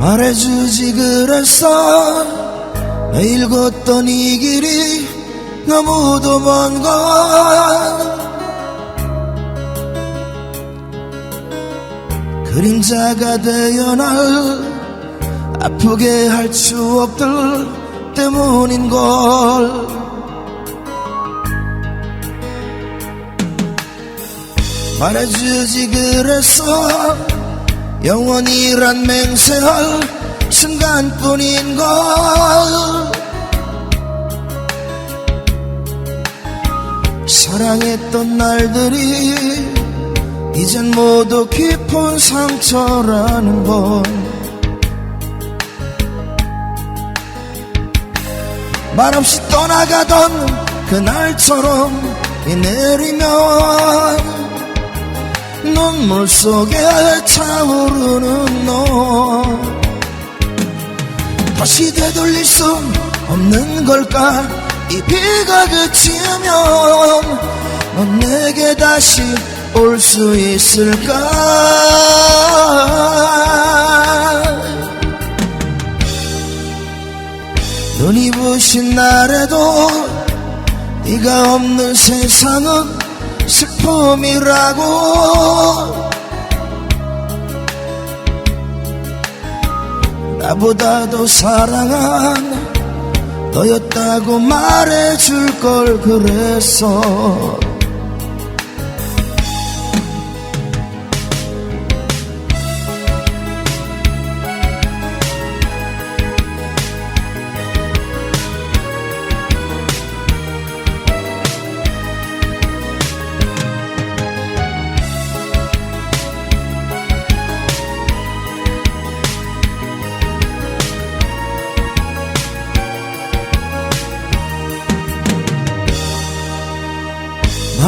말해주지 그랬어. 매일 걷던 이 길이 너무도 먼걸 그림자가 되어 날 아프게 할 추억들 때문인걸. 말해주지 그랬어 영원이란 맹세할 순간뿐인 걸. 사랑했던 날들이 이젠 모두 깊은 상처라는 건 말없이 떠나가던 그날처럼 비 내리면 눈물 속에 차오 다시 되돌릴 수 없는 걸까? 이 비가 그치면 넌 내게 다시 올 수 있을까? 눈이 부신 날에도 네가 없는 세상은 슬픔이라고 나보다도 사랑한 너였다고 말해줄 걸 그랬어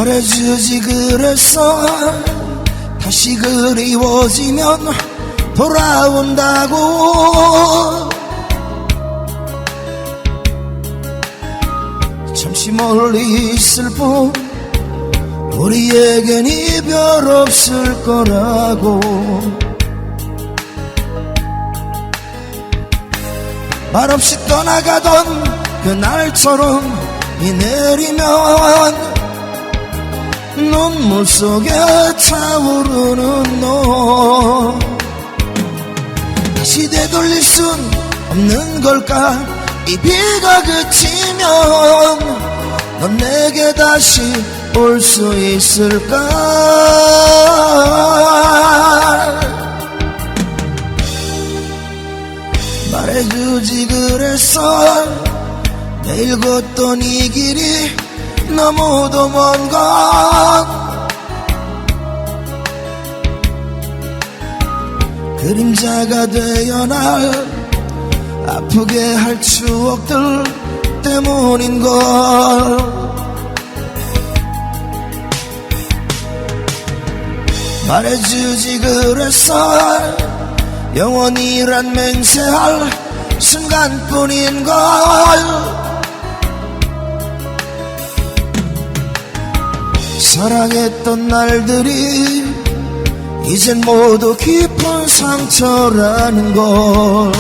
말해주지 그랬어. 다시 그리워지면 돌아온다고. 잠시 멀리 있을 뿐 우리에겐 이별 없을 거라고. 말없이 떠나가던 그날처럼 비 내리면 눈물 속에 차오르는 너. 다시 되돌릴 순 없는 걸까? 이 비가 그치면 넌 내게 다시 올 수 있을까? 말해주지 그랬어. 매일 걷던 이 길이 너무 도 먼 것. 그림자가 되어 날 아프게 할 추억들 때문인걸. 말해주지 그랬어 영원이란 맹세할 순간뿐인걸 사랑했던 날들이 이젠 모두 깊은 상처라는 걸